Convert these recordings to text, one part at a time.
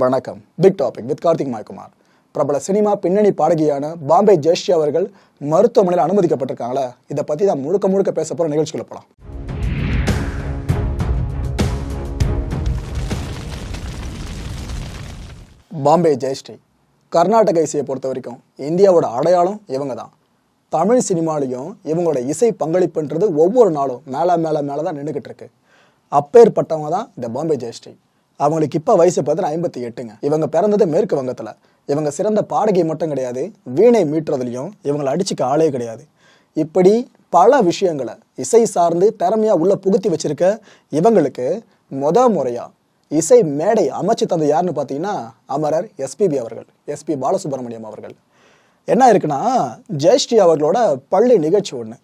வணக்கம். Big topic with Karthik Maikumar. பிரபல cinema பின்னணி பாடகியான பாம்பே ஜெயஸ்ரீ அவர்கள் மருத்துவமனையில் அனுமதிக்கப்பட்டிருக்காங்களா. இதை பற்றி தான் முழுக்க முழுக்க பேச போகிற நிகழ்ச்சிக்குள்ள போகலாம் பாம்பே ஜெயஸ்ரீ கர்நாடக இசையை பொறுத்த வரைக்கும் இந்தியாவோட அடையாளம் இவங்க தான். தமிழ் சினிமாலையும் இவங்களோட இசை பங்களிப்புன்றது ஒவ்வொரு நாளும் மேலே மேலே மேலே தான் நின்றுக்கிட்டு இருக்கு. அப்பேற்பட்டவங்க தான் இந்த பாம்பே ஜெயஸ்ரீ. அவங்களுக்கு இப்போ வயசு பார்த்தீங்கன்னா ஐம்பத்தி எட்டுங்க. இவங்க பிறந்தது மேற்கு வங்கத்தில். இவங்க சிறந்த பாடகை மட்டும் கிடையாது வீணை மீட்டுறதுலையும் இவங்களை அடிச்சுக்க ஆளே கிடையாது. இப்படி பல விஷயங்களை இசை சார்ந்து திறமையாக உள்ள புகுத்தி வச்சிருக்க இவங்களுக்கு முத முறையாக இசை மேடை அமைச்சு தந்த யாருன்னு பார்த்தீங்கன்னா அமரர் எஸ்பிபி அவர்கள் எஸ்பி பாலசுப்ரமணியம் அவர்கள். என்ன இருக்குன்னா ஜெயஸ்ரீ அவர்களோட பள்ளி நிகழ்ச்சி ஒன்று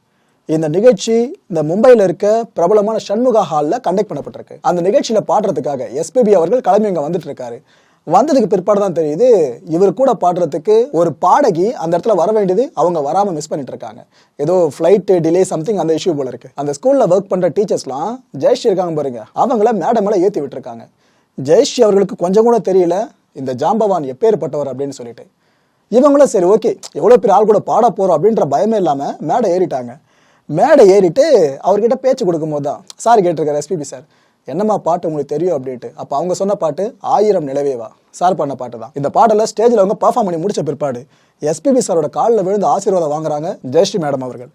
இந்த நிகழ்ச்சி இந்த மும்பையில் இருக்க பிரபலமான சண்முகா ஹாலில் கண்டக்ட் பண்ணப்பட்டிருக்கு. அந்த நிகழ்ச்சியில் பாடுறதுக்காக எஸ்பிபி அவர்கள் கிளம்பி அங்கே வந்துட்டு இருக்காரு. வந்ததுக்கு பிற்பாடு தான் தெரியுது இவர் கூட பாடுறதுக்கு ஒரு பாடகி அந்த இடத்துல வர வேண்டியது அவங்க வராமல் மிஸ் பண்ணிட்டு இருக்காங்க. ஏதோ ஃப்ளைட் டிலே சம்திங் அந்த இஷ்யூ போல இருக்கு. அந்த ஸ்கூலில் ஒர்க் பண்ணுற டீச்சர்ஸ்லாம் ஜெயஸ்ரீ இருக்காங்க பாருங்க அவங்கள மேடம் மேலே ஏற்றி விட்டுருக்காங்க. ஜெயஸ்ரீ அவர்களுக்கு கொஞ்சம் கூட தெரியல இந்த ஜாம்பவான் எப்பேற்பட்டவர் அப்படின்னு சொல்லிட்டு. இவங்களும் சரி ஓகே எவ்வளோ பேர் ஆள் கூட பாட போகிறோம் அப்படின்ற பயமே இல்லாமல் மேடை ஏறிட்டாங்க. மேடை ஏறிட்டு அவர்கிட்ட பேச்சு கொடுக்கும்போது தான் சார் கேட்டிருக்காரு எஸ்பிபி சார். என்னம்மா பாட்டு உங்களுக்கு தெரியும் அப்படின்ட்டு. அப்போ அவங்க சொன்ன பாட்டு ஆயிரம் நிலவேவா? சார் பண்ண பாட்டு தான். இந்த பாட்டில் ஸ்டேஜில் அவங்க பர்ஃபார்ம் பண்ணி முடிச்ச பிற்பாடு எஸ்பிபி சாரோட காலில் விழுந்து ஆசீர்வாதம் வாங்குறாங்க ஜெயஸ்ரீ மேடம் அவர்கள்.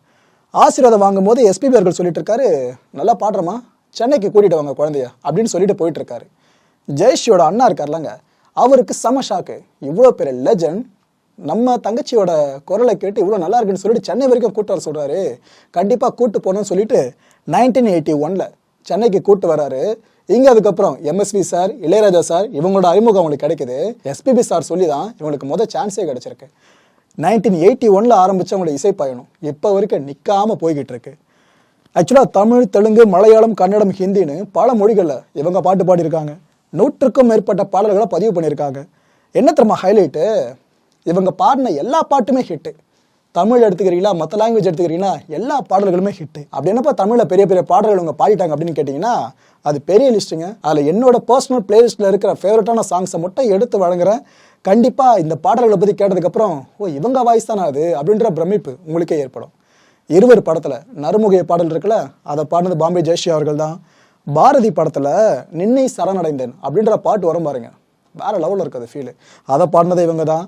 ஆசீர்வாதம் வாங்கும்போது எஸ்பிபி அவர்கள் சொல்லிட்டு இருக்காரு நல்லா பாடுறமா சென்னைக்கு கூட்டிட்டு வாங்க குழந்தைய. அப்படின்னு சொல்லிட்டு போயிட்டு இருக்காரு ஜெயஸ்ரீயோட அண்ணா இருக்கார்லங்க. அவருக்கு செம ஷாக்கு இவ்வளோ பெரிய லெஜண்ட் நம்ம தங்கச்சியோட குரலை கேட்டு இவ்வளோ நல்லா இருக்குன்னு சொல்லிட்டு சென்னை வரைக்கும் கூட்டு வர சொல்கிறாரு கண்டிப்பாக கூட்டு போகணும்னு சொல்லிட்டு நைன்டீன் எயிட்டி ஒனில் சென்னைக்கு கூட்டு வராரு. இங்கே அதுக்கப்புறம் எம்எஸ்வி சார் இளையராஜா சார் இவங்களோட அறிமுகம் அவங்களுக்கு கிடைக்குது. எஸ்பிபி சார் சொல்லி தான் இவங்களுக்கு முதல் சான்ஸே கிடச்சிருக்கு. நைன்டீன் எயிட்டி ஒனில் ஆரம்பித்த அவங்களோட இசை பயணம் இப்போ வரைக்கும் நிற்காமல் போய்கிட்டு இருக்கு. ஆக்சுவலாக தமிழ் தெலுங்கு மலையாளம் கன்னடம் ஹிந்தின்னு பல மொழிகளில் இவங்க பாட்டு பாடியிருக்காங்க. நூற்றுக்கும் மேற்பட்ட பாடல்களை பதிவு பண்ணியிருக்காங்க. என்ன தெரியுமா ஹைலைட்டு இவங்க பாடின எல்லா பாட்டுமே ஹிட்டு தமிழ் எடுத்துக்கிறீங்களா மற்ற லாங்குவேஜ் எடுத்துக்கிறீங்களா எல்லா பாடல்களுமே ஹிட்டு அப்படி என்னப்பா தமிழில் பெரிய பெரிய பாடல்கள் இவங்க பாடிட்டாங்க அப்படின்னு கேட்டிங்கன்னா அது பெரிய லிஸ்ட்டுங்க அதில் என்னோட பர்சனல் பிளேலிஸ்ட்டில் இருக்கிற ஃபேவரட்டான சாங்ஸை மட்டும் எடுத்து வழங்குறேன். கண்டிப்பாக இந்த பாடல்களை பற்றி கேட்டதுக்கப்புறம் ஓ இவங்க வாய்ஸ் தானே அது? அப்படின்ற பிரமிப்பு உங்களுக்கே ஏற்படும். இருவர் படத்தில் நறுமுகைய பாடல் இருக்குல்ல அதை பாடினது பாம்பே ஜெயஸ்ரீ அவர்கள் தான். பாரதி படத்தில் நின்னை சரணடைந்தேன் அப்படின்ற பாட்டு வரும் பாருங்க. வேறு லெவலில் இருக்குது ஃபீலு அதை பாடினது இவங்க தான்.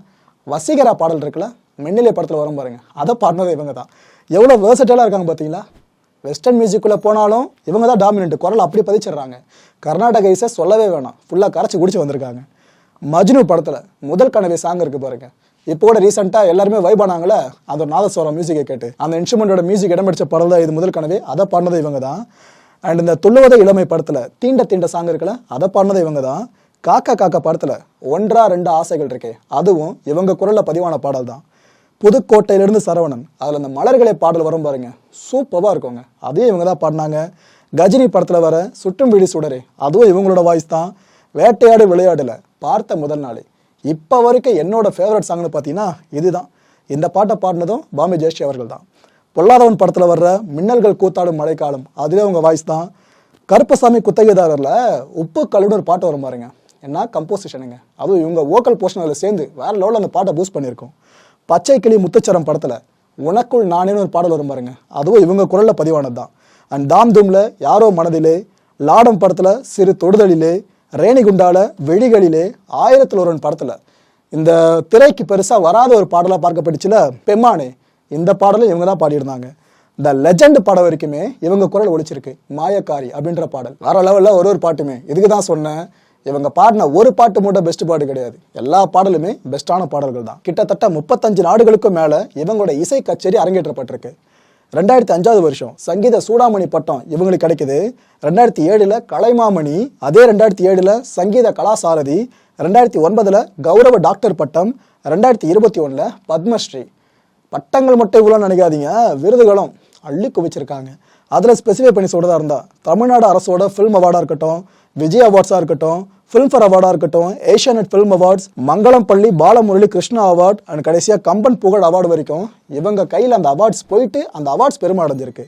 வசீகரா பாடல் இருக்குல்ல? மென்னிலை படத்தில் வரும் பாருங்க. அதை பாடினது இவங்க தான் எவ்வளோ வேர்சட்டலாக இருக்காங்க பார்த்தீங்களா வெஸ்டர்ன் மியூசிக்குள்ளே போனாலும் இவங்க தான் டாமினன்ட் குரல் அப்படி பதிச்சிடுறாங்க. கர்நாடக இசை சொல்லவே வேணாம். ஃபுல்லாக கரைச்சி குடிச்சு வந்திருக்காங்க. மஜ்னு படத்தில் முதல் கனவே சாங் இருக்கு பாருங்க. இப்போ கூட ரீசெண்டாக எல்லாருமே வைப் ஆனாங்களே அந்த நாதஸ்வரம் மியூசிக்கை கேட்டு. அந்த இன்ஸ்ட்ருமெண்ட்டோட மியூசிக் இடம் பிடிச்ச படம் தான் இது முதல் கனவே. அதை பாடினது இவங்க தான் அண்ட் இந்த துள்ளுவத இளமை படத்தில் தீண்ட தீண்ட சாங் இருக்குல்ல? அதை பாடினது இவங்க தான் காக்கா காக்கா படத்தில் ஒன்றா ரெண்டு ஆசைகள் இருக்கே. அதுவும் இவங்க குரலில் பதிவான பாடல் தான். புதுக்கோட்டையிலிருந்து சரவணன் அதில் அந்த மலர்களை பாடல் வரும் பாருங்க. சூப்பராக இருக்குங்க. அதையும் இவங்க தான் பாடினாங்க. கஜினி படத்தில் வர சுட்டும் வீடு சுடரே அதுவும் இவங்களோட வாய்ஸ் தான். வேட்டையாடு விளையாடல பார்த்த முதல் நாளே. இப்போ வரைக்கும் என்னோட ஃபேவரட் சாங்னு பார்த்தீங்கன்னா இதுதான். இந்த பாட்டை பாடினதும் பாம்பே ஜெயஸ்ரீ அவர்கள் தான். பொல்லாதவன் படத்தில் வர்ற மின்னல்கள் கூத்தாடும் மழைக்காலம் அதுவே அவங்க வாய்ஸ் தான். கருப்பசாமி குத்தகைதாரரில் உப்பு கல்லுன்னு ஒரு பாட்டு வரும் பாருங்க. என்ன? கம்போசிஷனுங்க அதுவும் இவங்க ஓக்கல் போர்ஷன் அதில் சேர்ந்து வேற லெவலில் அந்த பாட்டை பூஸ்ட் பண்ணியிருக்கோம். பச்சை கிளி முத்துச்சரம் படத்தில் உனக்குள் நானேன்னு ஒரு பாடல் வரும் பாருங்க. அதுவும் இவங்க குரலில் பதிவானது தான் அண்ட் தாம் தூமில் யாரோ மனதிலே லாடம் படத்தில் சிறு தொடுதலிலே ரேணிகுண்டால வெளிகளிலே ஆயிரத்தில் ஒருவன் படத்தில். இந்த திரைக்கு பெருசாக வராத ஒரு பாடலாக பார்க்கப்பட்டுச்சுல பெம்மானே. இந்த பாடலும் இவங்க தான் பாடியிருந்தாங்க. இந்த லெஜண்ட் பாடம் வரைக்குமே இவங்க குரல் ஒழிச்சிருக்கு மாயக்காரி அப்படின்ற பாடல். வேற லெவலில் ஒரு ஒரு பாட்டுமே. இதுக்கு தான் சொன்னேன். இவங்க பாடின ஒரு பாட்டு மட்டும் பெஸ்ட் பாட்டு கிடையாது. எல்லா பாடலுமே பெஸ்ட்டான பாடல்கள் தான். கிட்டத்தட்ட முப்பத்தஞ்சு நாடுகளுக்கும் மேலே இவங்களோட இசை கச்சேரி அரங்கேற்றப்பட்டிருக்கு. ரெண்டாயிரத்தி அஞ்சாவது வருஷம் சங்கீத சூடாமணி பட்டம் இவங்களுக்கு கிடைக்குது. ரெண்டாயிரத்தி ஏழில் கலைமாமணி அதே ரெண்டாயிரத்தி ஏழில் சங்கீத கலாசாரதி ரெண்டாயிரத்தி ஒன்பதில் கௌரவ டாக்டர் பட்டம் ரெண்டாயிரத்தி இருபத்தி ஒன்றில் பத்மஸ்ரீ. பட்டங்கள் மட்டும் இவ்வளோ நினைக்காதீங்க விருதுகளும் அள்ளி குவிச்சிருக்காங்க அதில் ஸ்பெசிஃபை பண்ணி சொல்கிறதா இருந்தால் தமிழ்நாடு அரசோட ஃபில்ம் அவார்டாக இருக்கட்டும் விஜய் அவார்ட்ஸாக இருக்கட்டும் ஃபில்ம்ஃபேர் அவார்டாக இருக்கட்டும் ஏஷியானெட் ஃபில்ம் அவார்ட்ஸ் மங்களம் பள்ளி பாலமுரளி கிருஷ்ணா அவார்ட் அண்ட் கடைசியாக கம்பன் புகழ் அவார்டு வரைக்கும் இவங்க கையில் அந்த அவார்ட்ஸ் போயிட்டு அந்த அவார்ட்ஸ் பெருமை அடைஞ்சிருக்கு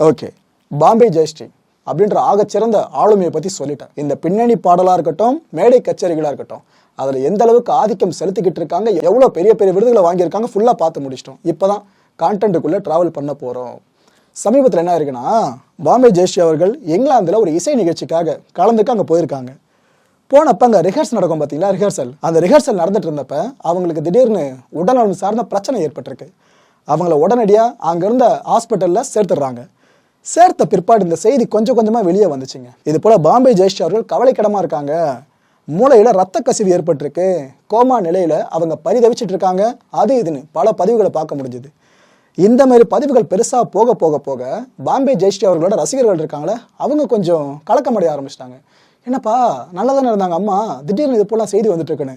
ஓகே பாம்பே ஜெயஸ்ரீ அப்படின்ற ஆகச்சிறந்த ஆளுமையை பற்றி சொல்லிட்டேன். இந்த பின்னணி பாடலாக இருக்கட்டும் மேடை கச்சேரிகளாக இருக்கட்டும் அதில் எந்த அளவுக்கு ஆதிக்கம் செலுத்திக்கிட்டு இருக்காங்க எவ்வளோ பெரிய பெரிய விருதுகளை வாங்கியிருக்காங்க ஃபுல்லாக பார்த்து முடிச்சிட்டோம். இப்போ தான் கான்டென்ட்டுக்குள்ளே ட்ராவல் பண்ண போகிறோம் சமீபத்தில் என்ன இருக்குன்னா பாம்பே ஜெயஸ்ரீ அவர்கள் இங்கிலாந்தில் ஒரு இசை நிகழ்ச்சிக்காக கலந்துக்கு அங்கே போயிருக்காங்க. போனப்ப அங்கே ரிஹர்சல் நடக்கும் பார்த்தீங்களா ரிஹர்சல் அந்த ரிஹர்சல் நடந்துட்டு இருந்தப்ப அவங்களுக்கு திடீர்னு உடல்நலம் சார்ந்த பிரச்சனை ஏற்பட்டிருக்கு. அவங்கள உடனடியாக அங்கேருந்த ஹாஸ்பிட்டலில் சேர்த்துடுறாங்க. சேர்த்த பிற்பாடு இந்த செய்தி கொஞ்சம் கொஞ்சமாக வெளியே வந்துச்சுங்க. இது போல் பாம்பே ஜெயஸ்ரீ அவர்கள் கவலைக்கிடமாக இருக்காங்க. மூளையில் ரத்த கசிவு ஏற்பட்டிருக்கு. கோமா நிலையில் அவங்க பரிதவிச்சிட்டு இருக்காங்க. அது இதுன்னு பல பதிவுகளை பார்க்க முடிஞ்சுது. இந்த மாதிரி பதிவுகள் பெருசாக போக போக போக பாம்பே ஜெயஸ்ரீ அவர்களோட ரசிகர்கள் இருக்காங்களே அவங்க கொஞ்சம் கலக்கமடைய ஆரம்பிச்சிட்டாங்க. என்னப்பா நல்லா தானே இருந்தாங்க அம்மா திடீர்னு இது போலாம் செய்தி வந்துட்டுருக்குன்னு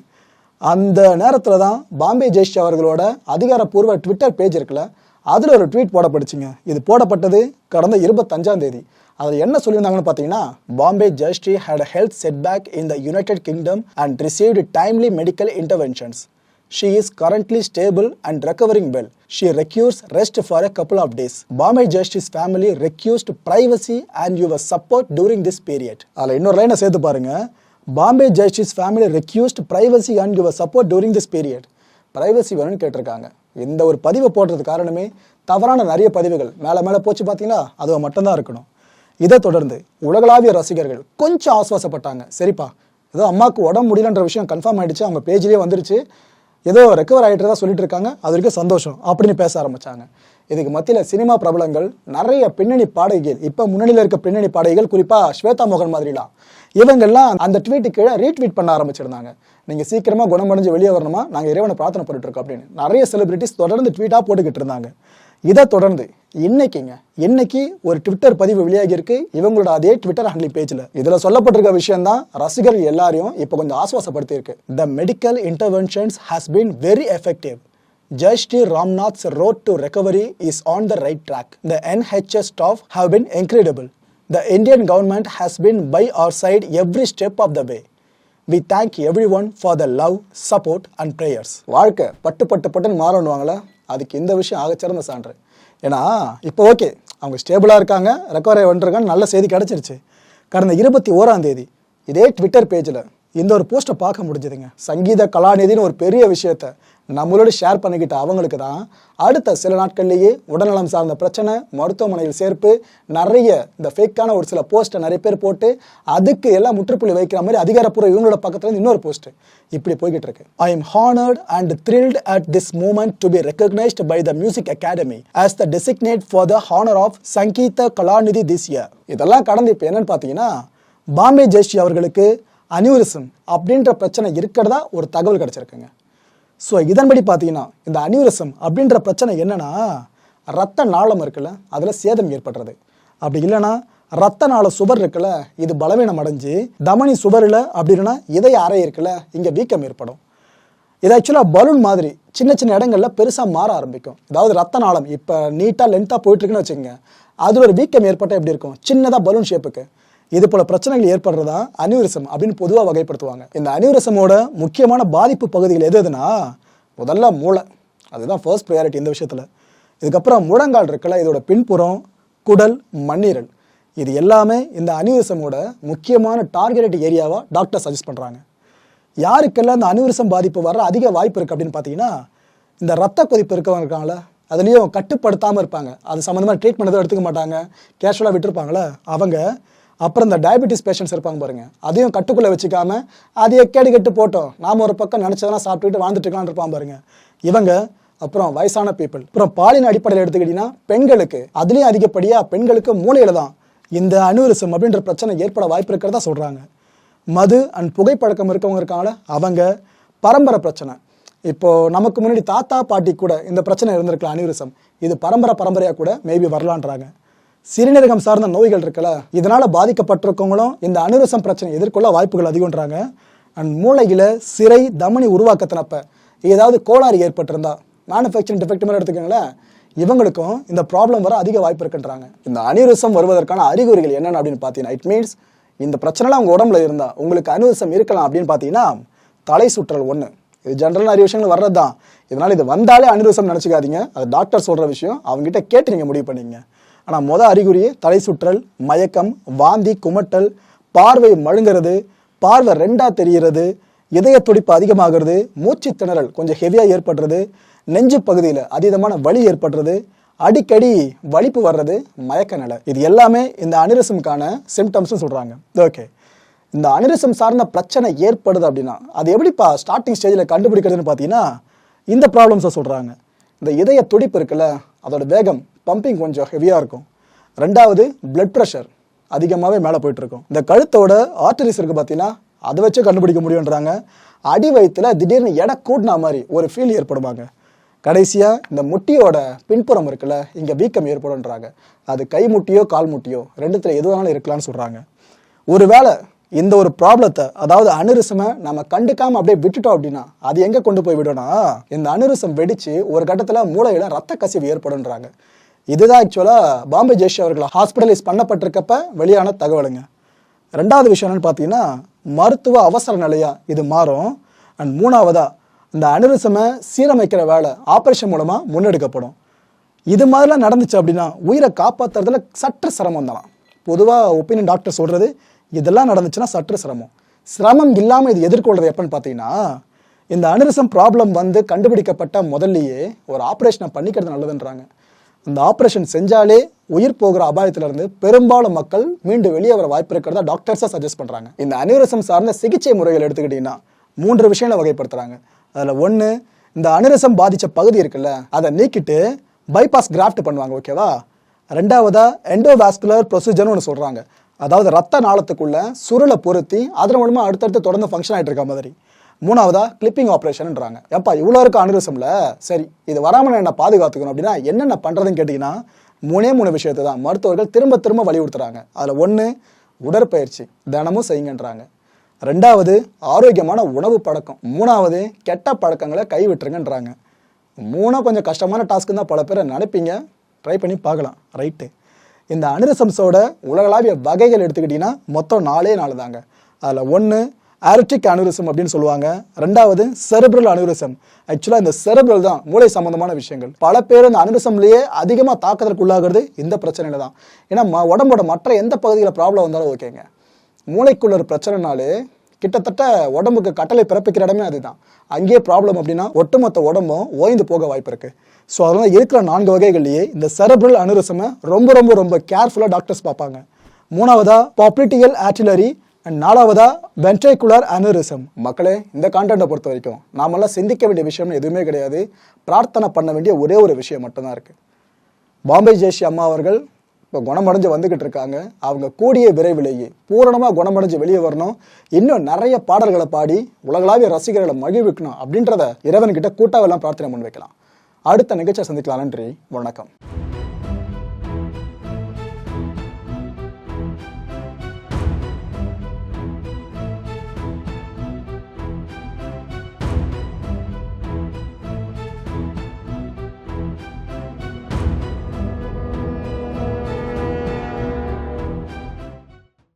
அந்த நேரத்தில் தான் பாம்பே ஜெயஸ்ரீ அவர்களோட அதிகாரப்பூர்வ ட்விட்டர் பேஜ் இருக்குல்ல அதில் ஒரு ட்வீட் போடப்பட்டுச்சுங்க இது போடப்பட்டது கடந்த இருபத்தஞ்சாம் தேதி. அதில் என்ன சொல்லியிருந்தாங்கன்னு பார்த்தீங்கன்னா Bombay Jayashri had health setback in the United Kingdom and received timely medical interventions. She is currently stable and recovering well. She recused rest for a couple of days. Bombay Justice family recused privacy and your support during this period. அதில் இன்னொரு லைனை சேர்த்து பாருங்க. Bombay Jayashri's family request privacy and your support during this period privacy வேணும்னு கேட்டிருக்காங்க. இந்த ஒரு பதிவை போடுறது காரணமே தவறான நிறைய பதிவுகள். மேலே மேலே போச்சு பார்த்தீங்களா? அது மட்டும்தான் இருக்கணும். இதை தொடர்ந்து உலகளாவிய ரசிகர்கள் கொஞ்சம் ஆஸ்வாசப்பட்டாங்க சரிப்பா ஏதோ அம்மாவுக்கு உடம்பு முடியலன்ற விஷயம் கன்ஃபார்ம் ஆகிடுச்சு அவங்க பேஜ்லேயே வந்துருச்சு. ஏதோ ரெக்கவர் ஆகிட்டு தான் சொல்லிட்டு இருக்காங்க அது வரைக்கும் சந்தோஷம் அப்படின்னு பேச ஆரம்பித்தாங்க இதுக்கு மத்தியில் சினிமா பிரபலங்கள் நிறைய பின்னணி பாடகிகள் இப்போ முன்னணியில் இருக்க பின்னணி பாடகிகள் குறிப்பாக ஸ்வேதா மோகன் மாதிரிலாம். இவங்கெல்லாம் அந்த ட்வீட்டு கீழே ரீட்வீட் பண்ண ஆரம்பிச்சிருந்தாங்க. நீங்கள் சீக்கிரமாக குணமடைஞ்சு வெளியே வரணுமா? நாங்கள் இறைவனை பிரார்த்தனை பண்ணிட்டு இருக்கோம் அப்படின்னு. நிறைய செலிபிரிட்டிஸ் தொடர்ந்து ட்வீட்டாக போட்டுக்கிட்டு இருந்தாங்க. இதை தொடர்ந்து இன்னைக்குங்க இன்னைக்கு ஒரு ட்விட்டர் பதிவு வெளியாகி இருக்கு இவங்களோட அதே ட்விட்டர் ஹேண்டில் பேஜில் இதில் சொல்லப்பட்டிருக்க விஷயம் தான் ரசிகர் எல்லாரையும் இப்போ கொஞ்சம் ஆஸ்வாசப்படுத்தி இருக்கு the medical interventions has been very effective Jayashri Ramnath's road to recovery is on the right track the NHS staff have been incredible the Indian government has been by our side every step of the way we thank everyone for the love support and prayers வாழ்க்கை பட்டு பட்டு பட்டுன்னு மாறணுவாங்களா அதுக்கு இந்த விஷயம் ஆகச்சிறந்த சான்று. ஏன்னா இப்போ ஓகே அவங்க ஸ்டேபிளாக இருக்காங்க ரெக்கவரி வந்துருக்கான்னு நல்ல செய்தி கிடச்சிருச்சு. கடந்த இருபத்தி ஓராம் தேதி இதே ட்விட்டர் பேஜில் இந்த ஒரு போஸ்ட்டை பார்க்க முடிஞ்சதுங்க. சங்கீத கலாநிதின்னு ஒரு பெரிய விஷயத்த நம்மளோட ஷேர் பண்ணிக்கிட்ட அவங்களுக்கு தான் அடுத்த சில நாட்கள்லேயே உடல்நலம் சார்ந்த பிரச்சனை மருத்துவமனையில் சேர்ப்பு நிறைய இந்த ஃபேக்கான ஒரு சில போஸ்ட்டை நிறைய பேர் போட்டு அதுக்கு எல்லாம் முற்றுப்புள்ளி வைக்கிற மாதிரி அதிகாரப்பூர்வ இவங்களோட பக்கத்துலேருந்து இன்னொரு போஸ்ட் இப்படி போய்கிட்டு இருக்கு. I am honoured and thrilled at this moment to be recognised by the Music Academy as the designate for the honour of Sangeetha Kalanidhi this year இதெல்லாம் கடந்து இப்போ என்னன்னு பார்த்தீங்கன்னா பாம்பே ஜெயஸ்ரீ அவர்களுக்கு அனியூரிசம் அப்படின்ற பிரச்சனை இருக்கிறதா ஒரு தகவல் கிடச்சிருக்குங்க. ஸோ இதன்படி பார்த்தீங்கன்னா இந்த அனியூரிசம் அப்படின்ற பிரச்சனை என்னென்னா ரத்த நாளம் இருக்குல்ல அதில் சேதம் ஏற்படுறது. அப்படி இல்லைன்னா ரத்த நாள சுவர் இருக்குல்ல இது பலவீனம் அடைஞ்சு தமனி சுவரில் அப்படி இல்லைன்னா இதய அறை இருக்குல்ல இங்கே வீக்கம் ஏற்படும். இது ஆக்சுவலாக பலூன் மாதிரி சின்ன சின்ன இடங்கள்ல பெருசாக மாற ஆரம்பிக்கும். அதாவது ரத்த நாளம் இப்போ நீட்டாக லென்த்தாக போயிட்டுருக்குன்னு வச்சுக்கோங்க அதில் ஒரு வீக்கம் ஏற்பட்டால் எப்படி இருக்கும்? சின்னதாக பலூன் ஷேப்புக்கு இது போல பிரச்சனைகள் ஏற்படுறதா அனியூரிசம் அப்படின்னு பொதுவாக வகைப்படுத்துவாங்க. இந்த அனியூரிசமோட முக்கியமான பாதிப்பு பகுதிகள் எது எதுனா முதல்ல மூளை. அதுதான் ஃபர்ஸ்ட் ப்ரையாரிட்டி இந்த விஷயத்தில். இதுக்கப்புறம் முழங்கால் இருக்குல்ல இதோட பின்புறம் குடல் மண்ணீரல். இது எல்லாமே இந்த அனியூரிசமோட முக்கியமான டார்கெட் ஏரியாவாக டாக்டர் சஜஸ்ட் பண்ணுறாங்க யாருக்கெல்லாம் இந்த அனியூரிசம் பாதிப்பு வர அதிக வாய்ப்பு இருக்குது அப்படின்னு பார்த்தீங்கன்னா இந்த ரத்த கொதிப்பு இருக்கவங்க இருக்காங்களே அதுலேயும் கட்டுப்படுத்தாமல் இருப்பாங்க. அது சம்மந்தமாக ட்ரீட்மெண்ட் எதுவும் எடுத்துக்க மாட்டாங்க. கேஷுவலாக விட்டுருப்பாங்களே அவங்க அப்புறம் இந்த டயபெட்டிஸ் பேஷண்ட்ஸ் இருப்பாங்க பாருங்க. அதையும் கட்டுக்குள்ளே வச்சுக்காம அதையே கேடு கெட்டு போட்டோம். நாம் ஒரு பக்கம் நினச்சதெல்லாம் சாப்பிட்டுட்டு வாழ்ந்துட்டு இருக்கலாம்னு இருப்பான் பாருங்க. இவங்க அப்புறம் வயசான பீப்புள் அப்புறம் பாலின அடிப்படையில் எடுத்துக்கிட்டிங்கன்னா பெண்களுக்கு அதுலேயும் அதிகப்படியாக பெண்களுக்கு மூளையில் தான் இந்த அனுவரிசம் அப்படின்ற பிரச்சனை ஏற்பட வாய்ப்பு இருக்கிறதா சொல்கிறாங்க மது அண்ட் புகைப்பழக்கம் இருக்கவங்க இருக்காங்களே அவங்க பரம்பரை பிரச்சனை. இப்போது நமக்கு முன்னாடி தாத்தா பாட்டி கூட இந்த பிரச்சனை இருந்திருக்கலாம் அனியூரிசம் இது பரம்பரை பரம்பரையாக கூட மேபி வரலான்றாங்க. சிறுநீரகம் சார்ந்த நோய்கள் இருக்குல்ல இதனால பாதிக்கப்பட்டிருக்கவங்களும் இந்த அனுரசம் பிரச்சனை எதிர்கொள்ள வாய்ப்புகள் அதிகம்ன்றாங்க. அண்ட் மூளையில சிறை தமனி உருவாக்கத்தினப்ப ஏதாவது கோளாறு ஏற்பட்டிருந்தா மேனுஃபேக்சரிங் டிஃபெக்ட் மாதிரி எடுத்துக்கோங்களேன் இவங்களுக்கும் இந்த ப்ராப்ளம் வர அதிக வாய்ப்பு இருக்குன்றாங்க. இந்த அனிருசம் வருவதற்கான அறிகுறிகள் என்னென்ன அப்படின்னு பார்த்தீங்கன்னா இட் மீன்ஸ் இந்த பிரச்சனைலாம் உங்கள் உடம்புல இருந்தா உங்களுக்கு அனிருசம் இருக்கலாம் அப்படின்னு பார்த்தீங்கன்னா தலை சுற்றல் ஒன்று இது ஜென்ரலாக நிறைய விஷயங்கள் வர்றது தான் இதனால் இது வந்தாலே அனிருசம் நினச்சிக்காதீங்க. அது டாக்டர் சொல்கிற விஷயம். அவங்ககிட்ட கேட்டு நீங்கள் முடிவு பண்ணீங்க ஆனால் மொதல் அறிகுறி தலை சுற்றல் மயக்கம் வாந்தி குமட்டல் பார்வை மழுங்கிறது பார்வை ரெண்டாக தெரிகிறது இதய துடிப்பு அதிகமாகிறது மூச்சு திணறல் கொஞ்சம் ஹெவியாக ஏற்படுறது நெஞ்சு பகுதியில் அதீதமான வலி ஏற்படுறது அடிக்கடி வலிப்பு வர்றது மயக்க நிலை. இது எல்லாமே இந்த அனிரசம்கான சிம்டம்ஸ்னு சொல்கிறாங்க ஓகே இந்த அனிரசம் சார்ந்த பிரச்சனை ஏற்படுது அப்படின்னா அது எப்படிப்பா ஸ்டார்டிங் ஸ்டேஜில் கண்டுபிடிக்கிறதுன்னு பார்த்தீங்கன்னா இந்த ப்ராப்ளம்ஸை சொல்கிறாங்க இந்த இதய துடிப்பு இருக்குல்ல அதோட வேகம் பம்பிங் கொஞ்சம் ஹெவியாக இருக்கும். ரெண்டாவது பிளட் ப்ரெஷர் அதிகமாகவே மேலே போயிட்டுருக்கும். இந்த கழுத்தோட ஆர்டரிஸ் இருக்கு பார்த்தீங்கன்னா அதை வச்சு கண்டுபிடிக்க முடியுன்றாங்க அடி வயிற்றுல திடீர்னு எடை கூட்டினா மாதிரி ஒரு ஃபீல் ஏற்படுவாங்க கடைசியாக இந்த முட்டியோட பின்புறம் இருக்குல்ல இங்கே வீக்கம் ஏற்படும்ன்றாங்க. அது கை முட்டியோ கால் முட்டியோ ரெண்டுத்தில் எது வேணாலும் இருக்கலாம்னு சொல்கிறாங்க ஒருவேளை இந்த ஒரு ப்ராப்ளத்தை அதாவது அனுரிசமை நம்ம கண்டுக்காமல் அப்படியே விட்டுட்டோம் அப்படின்னா அது எங்கே கொண்டு போய் விடும்னா இந்த அனுரிசம் வெடித்து ஒரு கட்டத்தில் மூளையில ரத்த கசிவு ஏற்படுன்றாங்க இதுதான் ஆக்சுவலாக பாம்பே ஜெய்ஷ் அவர்கள் ஹாஸ்பிட்டலைஸ் பண்ணப்பட்டிருக்கப்ப வெளியான தகவலுங்க. ரெண்டாவது விஷயம் என்னன்னு பார்த்தீங்கன்னா மருத்துவ அவசர நிலையா இது மாறும். அண்ட் மூணாவதாக இந்த அனுரிசமை சீரமைக்கிற வேலை ஆப்ரேஷன் மூலமாக முன்னெடுக்கப்படும். இது மாதிரிலாம் நடந்துச்சு அப்படின்னா உயிரை காப்பாற்றுறதுல சற்று சிரமம் தான். பொதுவாக ஒப்பீனியன் டாக்டர் சொல்கிறது இதெல்லாம் நடந்துச்சுன்னா சற்று சிரமம். சிரமம் இல்லாமல் இது எதிர்கொள்வது எப்பன்னு பார்த்தீங்கன்னா இந்த அனுரிசம் ப்ராப்ளம் வந்து கண்டுபிடிக்கப்பட்ட முதல்லையே ஒரு ஆப்ரேஷனை பண்ணிக்கிறது நல்லதுன்றாங்க. அந்த ஆப்ரேஷன் செஞ்சாலே உயிர் போகிற அபாயத்திலிருந்து பெரும்பாலும் மக்கள் மீண்டும் வெளியே வர வாய்ப்பு இருக்கிறதா டாக்டர்ஸாக சஜஸ்ட் பண்ணுறாங்க இந்த அனிரசம் சார்ந்த சிகிச்சை முறைகள் எடுத்துக்கிட்டிங்கன்னா மூன்று விஷயங்களை வகைப்படுத்துறாங்க. அதில் ஒன்று இந்த அனிரசம் பாதித்த பகுதி இருக்குல்ல அதை நீக்கிட்டு பைபாஸ் கிராஃப்ட் பண்ணுவாங்க ஓகேவா ரெண்டாவதா எண்டோவாஸ்குலர் ப்ரொசீஜர்னு ஒன்று சொல்கிறாங்க அதாவது ரத்த நாளத்துக்குள்ள சுருளை பொருத்தி அதன் மூலமா அடுத்தடுத்து தொடர்ந்து ஃபங்க்ஷன் ஆகிட்டு இருக்க மாதிரி. மூணாவதா கிளிப்பிங் ஆப்ரேஷன்ன்றாங்க எப்பா இவ்வளோ இருக்க அனுரிசம்ல? சரி இது வராமல் நான் என்ன பாதுகாத்துக்கணும் அப்படின்னா என்னென்ன பண்ணுறதுன்னு கேட்டிங்கன்னா மூணே மூணு விஷயத்தை தான் மருத்துவர்கள் திரும்ப திரும்ப வலியுறுத்துறாங்க. அதில் ஒன்று உடற்பயிற்சி. தினமும் செய்யுங்கன்றாங்க. ரெண்டாவது ஆரோக்கியமான உணவு பழக்கம். மூணாவது கெட்ட பழக்கங்களை கைவிட்டுருங்கன்றாங்க. மூணும் கொஞ்சம் கஷ்டமான டாஸ்க்கு தான் பல பேரை நினைப்பீங்க. ட்ரை பண்ணி பார்க்கலாம். ரைட்டு இந்த அனிரசம்ஸோட உலகளாவிய வகைகள் எடுத்துக்கிட்டிங்கன்னா மொத்தம் நாலே நாலு தாங்க அதில் ஒன்று ஆர்டிக் அனுரிசம் அப்படின்னு சொல்லுவாங்க. ரெண்டாவது செரபிரல் அனுரிசம் ஆக்சுவலாக இந்த செரபிரல் தான் மூளை சம்பந்தமான விஷயங்கள். பல பேர் இந்த அனுரிசம்லேயே அதிகமாக தாக்கத்திற்கு உள்ளாகிறது இந்த பிரச்சனையில தான். ஏன்னா ம- உடம்போட மற்ற எந்த பகுதியில் ப்ராப்ளம் வந்தாலும் ஓகேங்க மூளைக்குள்ள ஒரு பிரச்சனைனாலே கிட்டத்தட்ட உடம்புக்கு கட்டளை பிறப்பிக்கிற இடமே அதுதான். அங்கேயே ப்ராப்ளம் அப்படின்னா ஒட்டுமொத்த உடம்பும் ஓய்ந்து போக வாய்ப்பு இருக்கு. ஸோ அதனால இருக்கிற நான்கு வகைகள்லேயே இந்த செரப்ரல் அனுரசமை ரொம்ப ரொம்ப ரொம்ப கேர்ஃபுல்லாக டாக்டர்ஸ் பார்ப்பாங்க. மூணாவதா பாப்ரிட்டியல் ஆர்டிலரி அண்ட் நாலாவதா வென்ட்ரைகுலர் அனுரிசம் மக்களே இந்த கான்டென்ட்டை பொறுத்த வரைக்கும் நாமெல்லாம் சிந்திக்க வேண்டிய விஷயம் எதுவுமே கிடையாது. பிரார்த்தனை பண்ண வேண்டிய ஒரே ஒரு விஷயம் மட்டும்தான் இருக்குது பாம்பே ஜெயஸ்ரீ அம்மா அவர்கள் இப்போ குணமடைஞ்சு வந்துகிட்டு இருக்காங்க. அவங்க கூடிய விரைவிலேயே பூரணமாக குணமடைஞ்சு வெளியே வரணும். இன்னும் நிறைய பாடல்களை பாடி உலகளாவிய ரசிகர்களை மகிழ்விக்கணும் அப்படின்றத இறைவன்கிட்ட கூட்டாவெல்லாம் பிரார்த்தனை முன் வைக்கலாம் அடுத்த நிகழ்ச்சியை சந்திக்கலாம் நன்றி வணக்கம்.